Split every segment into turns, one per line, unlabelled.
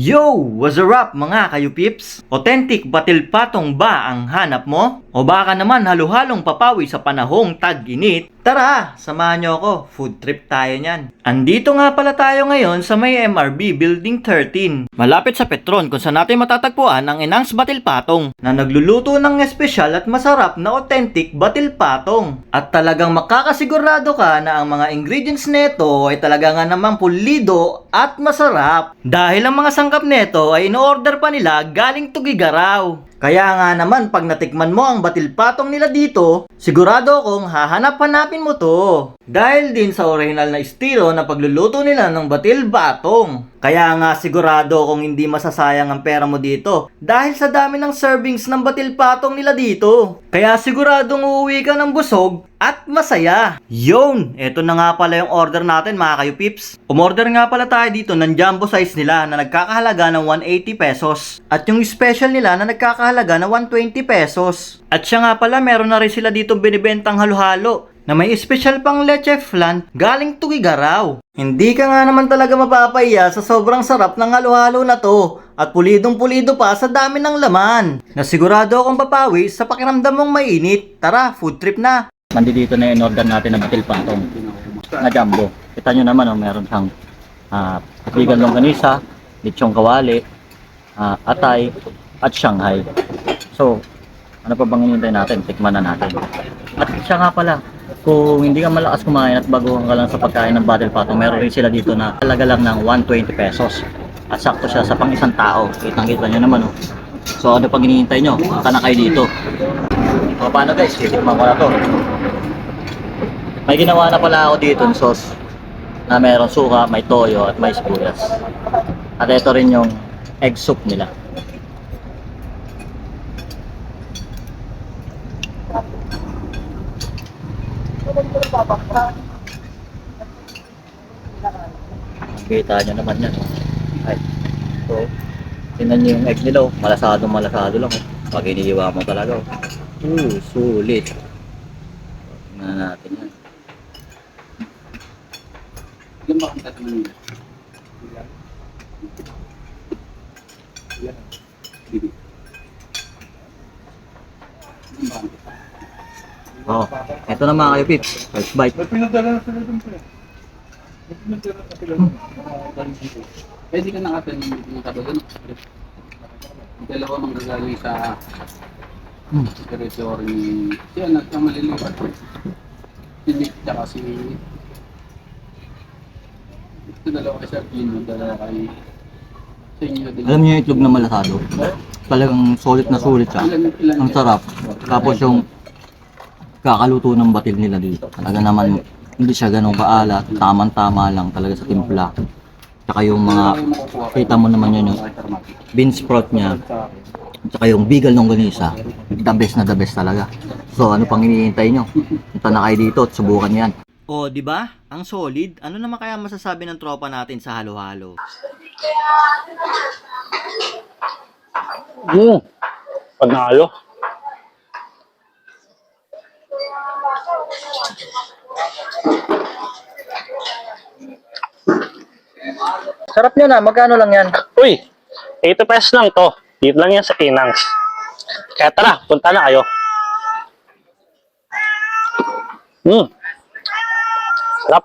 Yo! What's a rap mga kayo pips? Authentic batil patong ba ang hanap mo? O baka naman haluhalong papawi sa panahong tag-init? Tara, samahan nyo ako. Food trip tayo niyan. Andito nga pala tayo ngayon sa may MRB Building 13. Malapit sa Petron kung saan natin matatagpuan ang Enang's Batil Patong na nagluluto ng espesyal at masarap na authentic batil patong. At talagang makakasigurado ka na ang mga ingredients nito ay talaga nga namang pulido at masarap. Dahil ang mga sangkap nito ay in-order pa nila galing Tugigaraw. Kaya nga naman pag natikman mo ang batil patong nila dito, sigurado kong hahanap-hanapin mo to. Dahil din sa original na estilo na pagluluto nila ng batil batong. Kaya nga sigurado kung hindi masasayang ang pera mo dito dahil sa dami ng servings ng batil patong nila dito. Kaya siguradong uuwi ka ng busog at masaya. Yun! Ito na nga pala yung order natin mga kayo pips. Umorder nga pala tayo dito ng jumbo size nila na nagkakahalaga ng 180 pesos. At yung special nila na nagkakahalaga ng 120 pesos. At siya nga pala meron na rin sila dito binibentang halo-halo na may special pang leche flan galing Tugigaraw. Hindi ka nga naman talaga mapapaya sa sobrang sarap ng halo-halo na to at pulidong pulido pa sa dami ng laman. Na sigurado akong papawi sa pakiramdam mong mainit. Tara, food trip na! Nandito na yung order natin na batil patong na jumbo. Kita nyo naman, oh, meron siyang uh, vegan longganisa, lechong kawali, ah, atay, at Shanghai. So, ano pa bang hinihintay natin? Tikman na natin. At siya nga pala, kung hindi ka malakas kumain at baguhan ka lang sa pagkain ng battle patong, meron rin sila dito na talaga lang ng 120 pesos. At sakto siya sa pang isang tao. Kitang-kita nyo naman oh. So ano pang hinihintay nyo? Punta na kayo dito. O paano guys? Titikman ko na to. May ginawa na pala ako dito ng sauce na meron suka, may toyo at may sibuyas. At ito rin yung egg soup nila. Kita nyo naman yan. Ay. So, tingnan nyo yung egg nila. oh. Malasado, malasado lang. oh. Pag iniiwa mo talaga. oh. Uh, sulit. Tingnan natin yan.
Ba ang tatanungin nila? Ilan? Bibi. Ilan ba ang
Oh, eto na mga kayo pips. First bite.
May pinadala na sila dun pa eh. May pinadala na sila dun. Pwede ka nakatin yung pinunta doon. Yung dalawa manggagaling sa
Hmm.
territory ni... Si anak na malilipat. Si Nick tsaka si... Ito dalawa kay Sardino, dalawa kay... Sa inyo din.
Alam niyo yung itlog na malasado? Talagang sulit na sulit siya. Ang sarap. Tapos yung kakaluto ng batil nila dito. Talaga naman hindi siya ganun kaalat. Tamang-tama lang talaga sa timpla. Tsaka yung mga, kita mo naman yun yung bean sprout niya. Tsaka yung bigal ng ganisa. The best na the best talaga. So ano pang iniintay nyo? Punta na kayo dito at subukan yan. O, di ba? Ang solid. Ano naman kaya masasabi ng tropa natin sa halo-halo?
Hmm. Panalo.
Sarap nyo na. Magkano lang yan?
Uy, 80 pesos lang to. Dito lang yan sa Kinangs. Kaya tara, punta na kayo. Hmm. Sarap.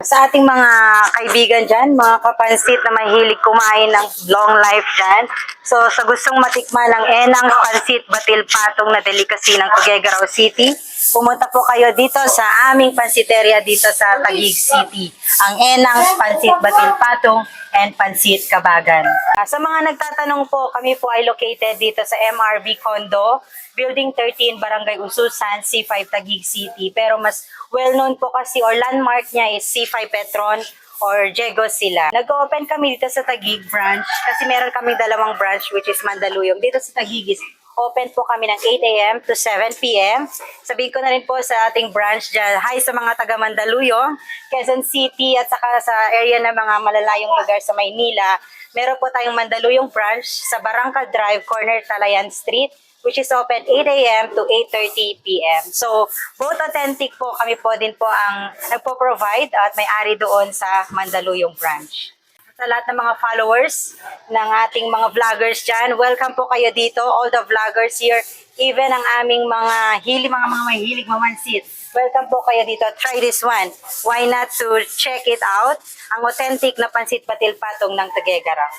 Sa ating mga kaibigan dyan, mga kapansit na mahilig kumain ng long life dyan. So, sa gustong matikman ng Enang Pansit Batil Patong na delicacy ng Tuguegarao City, pumunta po kayo dito sa aming pansiteria dito sa Taguig City. Ang Enang Pansit Batil Patong and Pansit Kabagan. Ah, Sa mga nagtatanong po, kami po ay located dito sa MRB Condo, Building 13, Barangay Ususan, C5 Taguig City. Pero mas well-known po kasi or landmark niya is C5 Petron or Jego sila. Nag-open kami dito sa Taguig branch kasi meron kami dalawang branch which is Mandaluyong. Dito sa Taguig open po kami ng 8 a.m. to 7 p.m. Sabihin ko na rin po sa ating branch dyan, hi sa mga taga Mandaluyong, Quezon City at saka sa area ng mga malalayong lugar sa Maynila. Meron po tayong Mandaluyong branch sa Barangka Drive, corner Talayan Street which is open 8 a.m. to 8.30 p.m. So, both authentic po, kami po din po ang nagpo-provide at may-ari doon sa Mandaluyong branch. Sa lahat ng mga followers ng ating mga vloggers dyan. Welcome po kayo dito, all the vloggers here, even ang aming mga hili, mga mga mahilig mamansit. Welcome po kayo dito. Try this one. Why not to check it out? Ang authentic na pansit patil patong ng Tagegarang.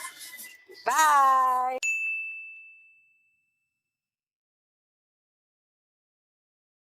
Bye!